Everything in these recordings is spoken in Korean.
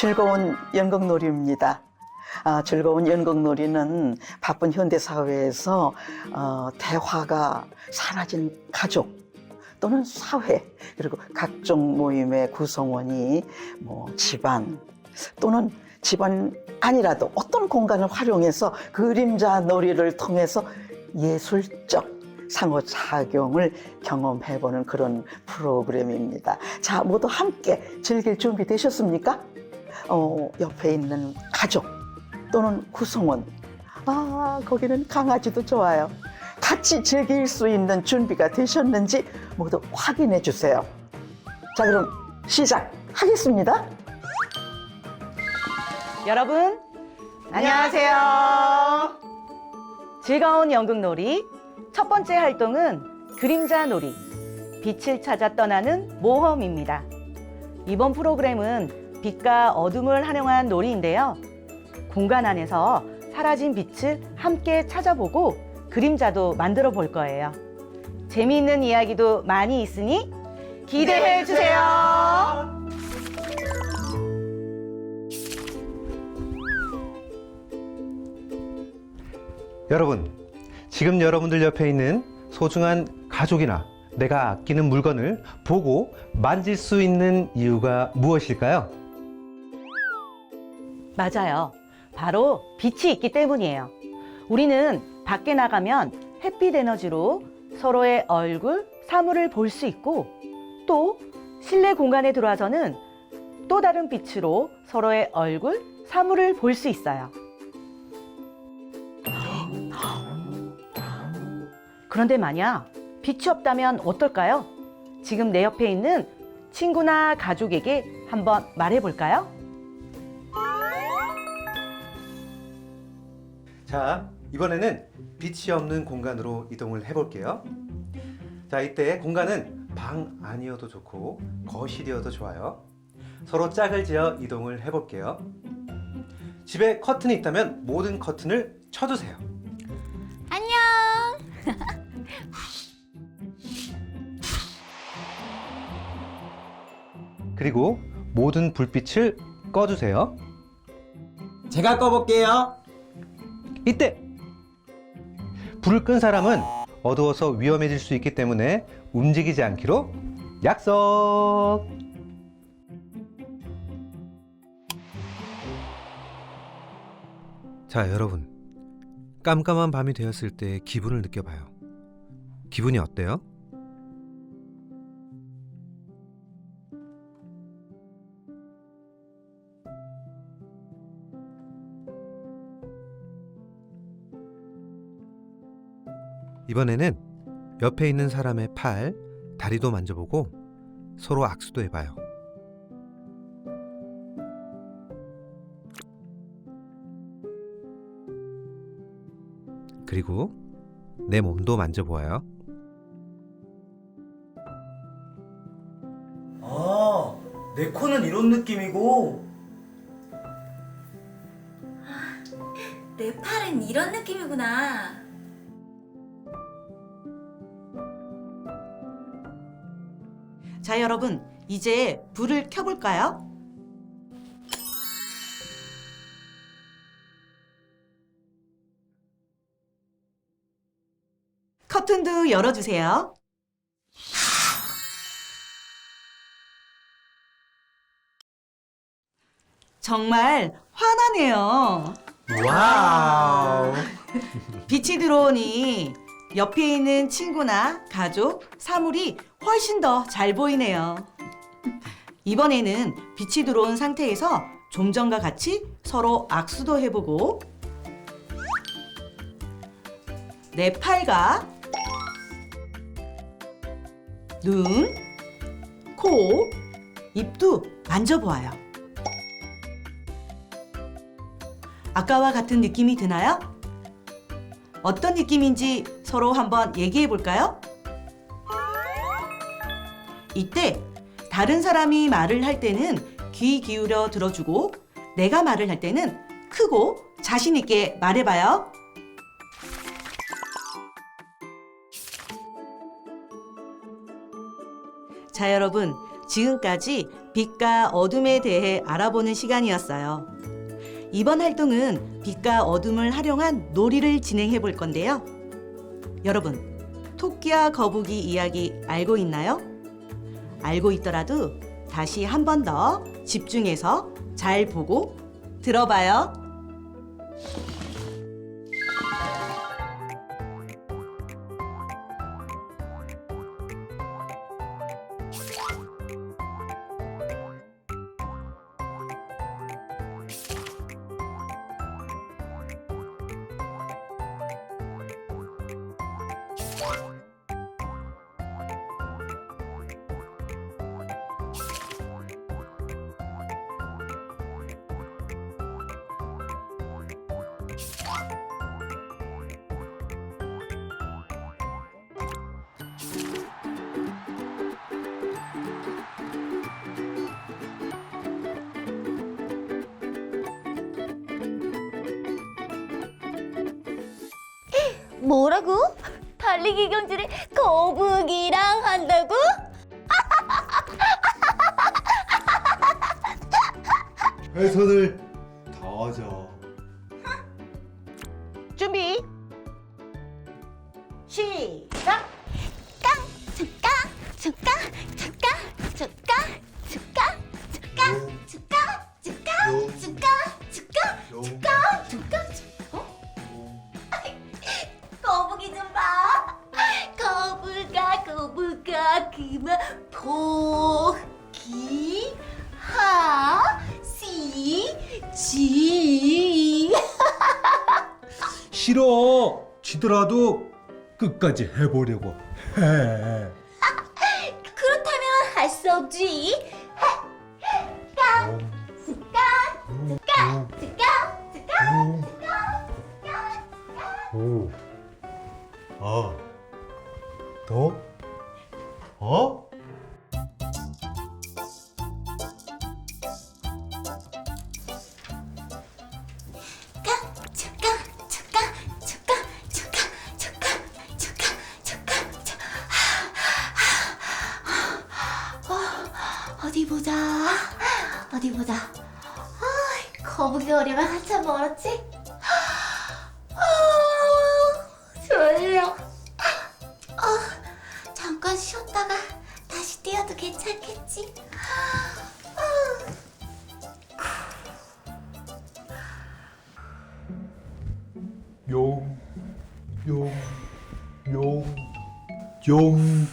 즐거운 연극놀이입니다. 아, 즐거운 연극놀이는 바쁜 현대 사회에서 어, 대화가 사라진 가족 또는 사회 그리고 각종 모임의 구성원이 뭐 집안 또는 집안 아니라도 어떤 공간을 활용해서 그림자 놀이를 통해서 예술적 상호작용을 경험해보는 그런 프로그램입니다. 자, 모두 함께 즐길 준비 되셨습니까? 어, 옆에 있는 가족 또는 구성원. 아, 거기는 강아지도 좋아요. 같이 즐길 수 있는 준비가 되셨는지 모두 확인해 주세요. 자, 그럼 시작하겠습니다. 여러분, 안녕하세요. 즐거운 연극놀이 첫 번째 활동은 그림자 놀이, 빛을 찾아 떠나는 모험입니다. 이번 프로그램은 빛과 어둠을 활용한 놀이인데요. 공간 안에서 사라진 빛을 함께 찾아보고 그림자도 만들어 볼 거예요. 재미있는 이야기도 많이 있으니 기대해 주세요. 여러분, 지금 여러분들 옆에 있는 소중한 가족이나 내가 아끼는 물건을 보고 만질 수 있는 이유가 무엇일까요? 맞아요. 바로 빛이 있기 때문이에요. 우리는 밖에 나가면 햇빛 에너지로 서로의 얼굴, 사물을 볼 수 있고 또 실내 공간에 들어와서는 또 다른 빛으로 서로의 얼굴, 사물을 볼 수 있어요. 그런데 만약 빛이 없다면 어떨까요? 지금 내 옆에 있는 친구나 가족에게 한번 말해볼까요? 자, 이번에는 빛이 없는 공간으로 이동을 해볼게요. 자, 이때 공간은 방 아니어도 좋고 거실이어도 좋아요. 서로 짝을 지어 이동을 해볼게요. 집에 커튼이 있다면 모든 커튼을 쳐주세요. 안녕. 그리고 모든 불빛을 꺼주세요. 제가 꺼볼게요. 이때 불을 끈 사람은 어두워서 위험해질 수 있기 때문에 움직이지 않기로 약속. 자, 여러분. 깜깜한 밤이 되었을 때 기분을 느껴봐요. 기분이 어때요? 이번에는 옆에 있는 사람의 팔, 다리도 만져보고 서로 악수도 해봐요. 그리고 내 몸도 만져보아요. 아, 내 코는 이런 느낌이고. 내 팔은 이런 느낌이구나. 자, 여러분, 이제 불을 켜볼까요? 커튼도 열어주세요. 정말 환하네요. 와우. 빛이 들어오니 옆에 있는 친구나 가족, 사물이 훨씬 더 잘 보이네요. 이번에는 빛이 들어온 상태에서 좀 전과 같이 서로 악수도 해보고 내 팔과 눈, 코, 입도 만져보아요. 아까와 같은 느낌이 드나요? 어떤 느낌인지 서로 한번 얘기해 볼까요? 이때 다른 사람이 말을 할 때는 귀 기울여 들어주고 내가 말을 할 때는 크고 자신 있게 말해봐요. 자, 여러분. 지금까지 빛과 어둠에 대해 알아보는 시간이었어요. 이번 활동은 빛과 어둠을 활용한 놀이를 진행해 볼 건데요. 여러분, 토끼와 거북이 이야기 알고 있나요? 알고 있더라도 다시 한 번 더 집중해서 잘 보고 들어봐요. 뭐라고? 달리기 경주를 거북이랑 한다고? 손을 거북아 그만 포기 하 시 지. 싫어. 지더라도 끝까지 해보려고 해. 어디 보자. 아, 거북이 오려면 한참 멀었지? 아, 졸려 어, 잠깐 쉬었다가 다시 뛰어도 괜찮겠지? 용, 용, 용, 용,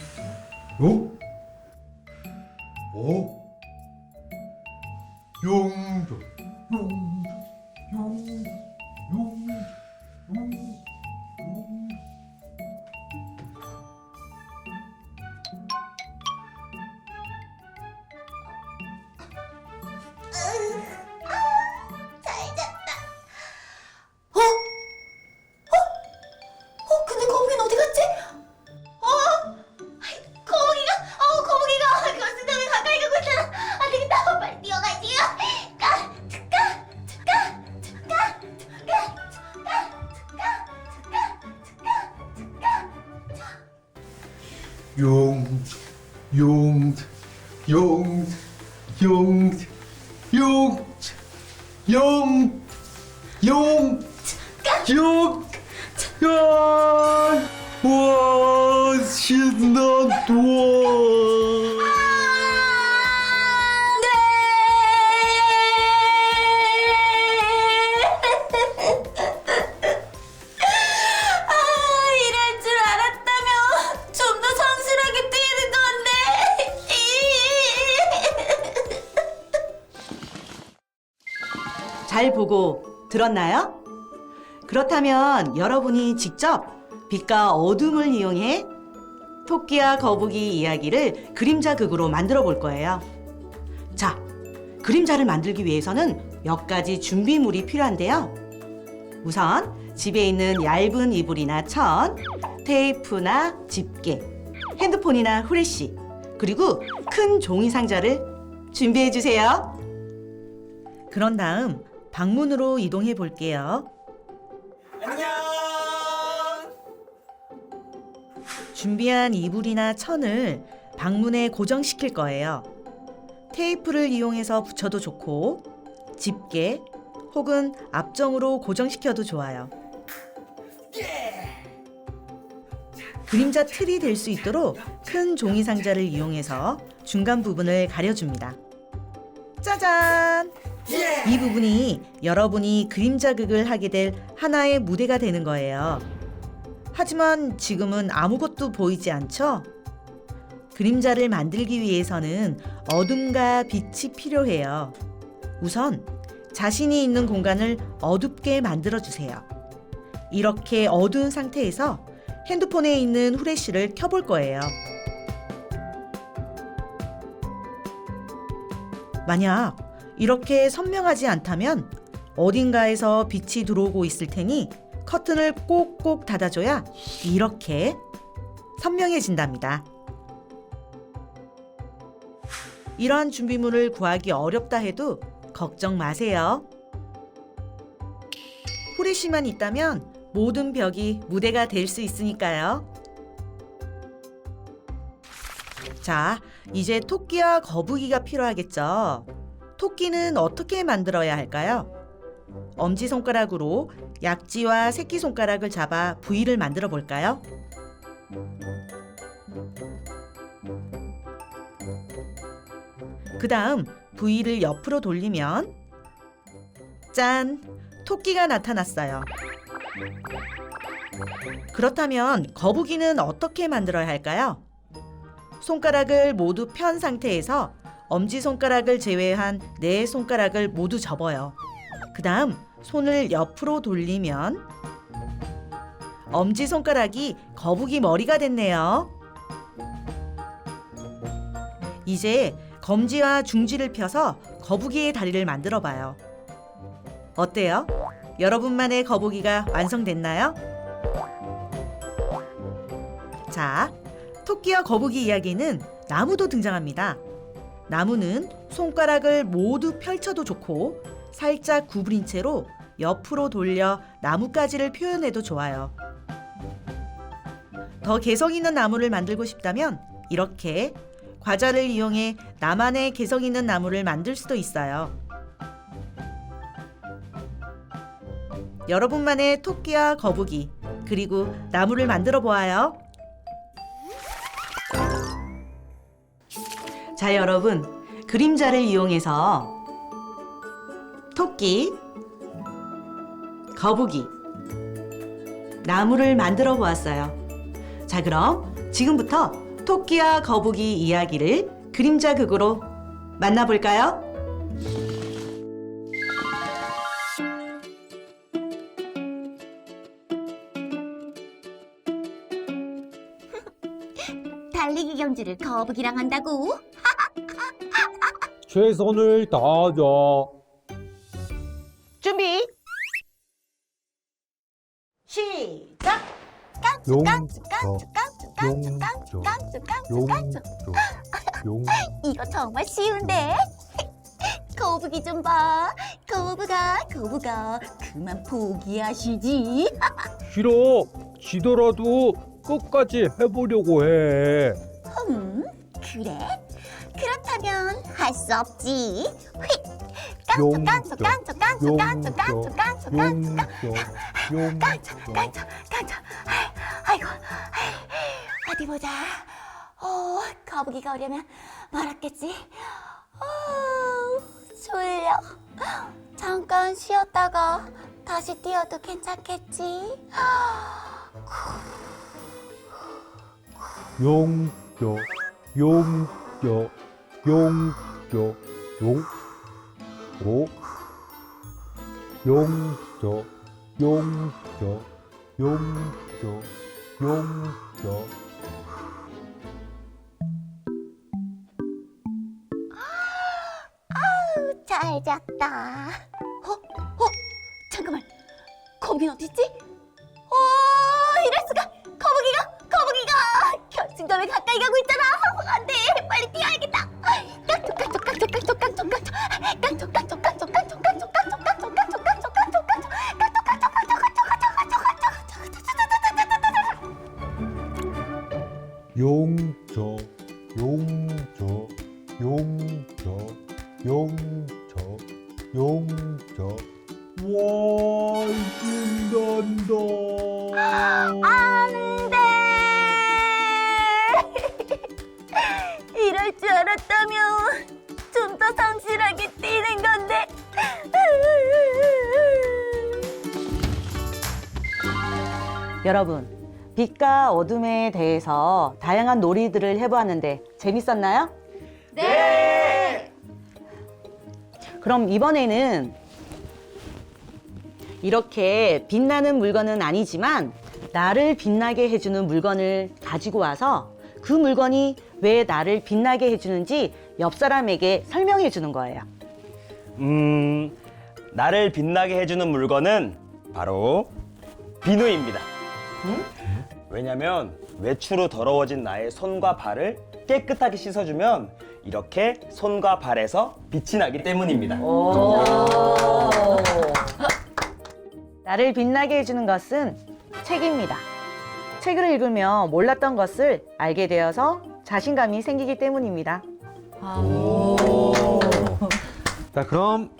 용, 들었나요? 그렇다면 여러분이 직접 빛과 어둠을 이용해 토끼와 거북이 이야기를 그림자 극으로 만들어 볼 거예요. 자, 그림자를 만들기 위해서는 몇 가지 준비물이 필요한데요. 우선 집에 있는 얇은 이불이나 천, 테이프나 집게, 핸드폰이나 후레쉬, 그리고 큰 종이 상자를 준비해 주세요. 그런 다음 방문으로 이동해 볼게요. 안녕. 준비한 이불이나 천을 방문에 고정시킬 거예요. 테이프를 이용해서 붙여도 좋고 집게 혹은 압정으로 고정시켜도 좋아요. 그림자 틀이 될 수 있도록 큰 종이 상자를 이용해서 중간 부분을 가려줍니다. 짜잔! 이 부분이 여러분이 그림자극을 하게 될 하나의 무대가 되는 거예요. 하지만 지금은 아무것도 보이지 않죠? 그림자를 만들기 위해서는 어둠과 빛이 필요해요. 우선 자신이 있는 공간을 어둡게 만들어 주세요. 이렇게 어두운 상태에서 핸드폰에 있는 후레쉬를 켜볼 거예요. 만약 이렇게 선명하지 않다면 어딘가에서 빛이 들어오고 있을 테니 커튼을 꼭꼭 닫아줘야 이렇게 선명해진답니다. 이러한 준비물을 구하기 어렵다 해도 걱정 마세요. 후레쉬만 있다면 모든 벽이 무대가 될 수 있으니까요. 자, 이제 토끼와 거북이가 필요하겠죠. 토끼는 어떻게 만들어야 할까요? 엄지손가락으로 약지와 새끼손가락을 잡아 V를 만들어 볼까요? 그 다음 V를 옆으로 돌리면 짠! 토끼가 나타났어요. 그렇다면 거북이는 어떻게 만들어야 할까요? 손가락을 모두 편 상태에서 엄지손가락을 제외한 네 손가락을 모두 접어요. 그 다음 손을 옆으로 돌리면 엄지손가락이 거북이 머리가 됐네요. 이제 검지와 중지를 펴서 거북이의 다리를 만들어 봐요. 어때요? 여러분만의 거북이가 완성됐나요? 자, 토끼와 거북이 이야기는 나무도 등장합니다. 나무는 손가락을 모두 펼쳐도 좋고 살짝 구부린 채로 옆으로 돌려 나뭇가지를 표현해도 좋아요. 더 개성 있는 나무를 만들고 싶다면 이렇게 과자를 이용해 나만의 개성 있는 나무를 만들 수도 있어요. 여러분만의 토끼와 거북이 그리고 나무를 만들어 보아요. 자, 여러분. 그림자를 이용해서 토끼, 거북이, 나무를 만들어 보았어요. 자, 그럼 지금부터 토끼와 거북이 이야기를 그림자 극으로 만나볼까요? 달리기 경주를 거북이랑 한다고? 최선을 다하자. 준비. 시작. 용접, 용접, 깜짝깜짝깜짝깜짝깜짝 이거 정말 쉬운데? 거북이 좀봐. 거북아 거북아. 그만 포기하시지. 싫어. 지더라도 끝까지 해보려고 해. 흠 그래? 그렇다면 할 수 없지. 휙! 깡초, 깡초, 깡초, 깡초, 깡초, 용, 용, 깡초, 깡초, 깡초. 아이, 아이고, 아이, 어디 보자. 어, 거북이가 오려면 멀었겠지. 어, 졸려. 잠깐 쉬었다가 다시 뛰어도 괜찮겠지. 용저, 용저, 용저, 용, 오, 용저, 용저, 용저, 용저. 잘 잤다. 어? 어? 잠깐만. 거북이는 어딨지? 어, 이럴 수가. 거북이가, 거북이가 결승점에 가까이 가고 있잖아. ガッとガッ 여러분, 빛과 어둠에 대해서 다양한 놀이들을 해보았는데 재밌었나요? 네 그럼 이번에는 이렇게 빛나는 물건은 아니지만 나를 빛나게 해주는 물건을 가지고 와서 그 물건이 왜 나를 빛나게 해주는지 옆 사람에게 설명해 주는 거예요. 음, 나를 빛나게 해주는 물건은 바로 비누입니다. 왜냐면 외출후 더러워진 나의 손과 발을 깨끗하게 씻어주면 이렇게 손과 발에서 빛이 나기 때문입니다. 나를 빛나게 해주는 것은 책입니다. 책을 읽으면 몰랐던 것을 알게 되어서 자신감이 생기기 때문입니다. 자, 그럼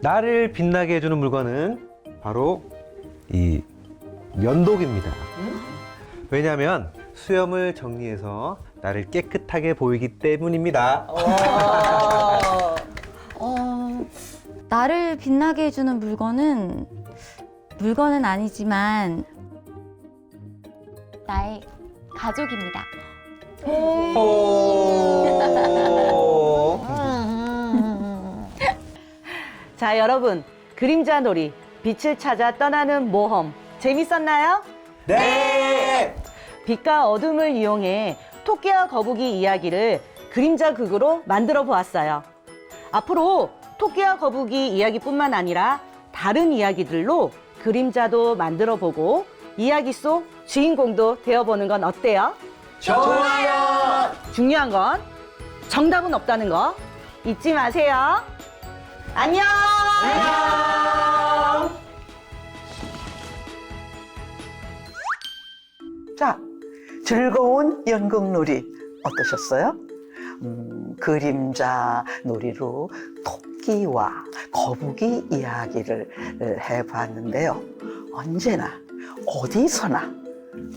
나를 빛나게 해주는 물건은 바로 이 면도기입니다. 왜냐하면 수염을 정리해서 나를 깨끗하게 보이기 때문입니다. 어, 나를 빛나게 해주는 물건은 물건은 아니지만 나의 가족입니다. 자, 여러분. 그림자 놀이, 빛을 찾아 떠나는 모험. 재밌었나요? 네! 빛과 어둠을 이용해 토끼와 거북이 이야기를 그림자 극으로 만들어 보았어요. 앞으로 토끼와 거북이 이야기뿐만 아니라 다른 이야기들로 그림자도 만들어 보고 이야기 속 주인공도 되어보는 건 어때요? 좋아요! 중요한 건 정답은 없다는 거 잊지 마세요. 안녕! 자, 즐거운 연극놀이 어떠셨어요? 음, 그림자 놀이로 토끼와 거북이 이야기를 해봤는데요. 언제나 어디서나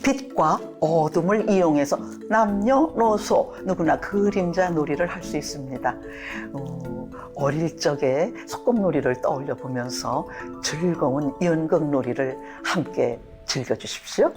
빛과 어둠을 이용해서 남녀노소 누구나 그림자 놀이를 할 수 있습니다. 어, 어릴 적에 소꿉놀이를 떠올려 보면서 즐거운 연극놀이를 함께 즐겨주십시오.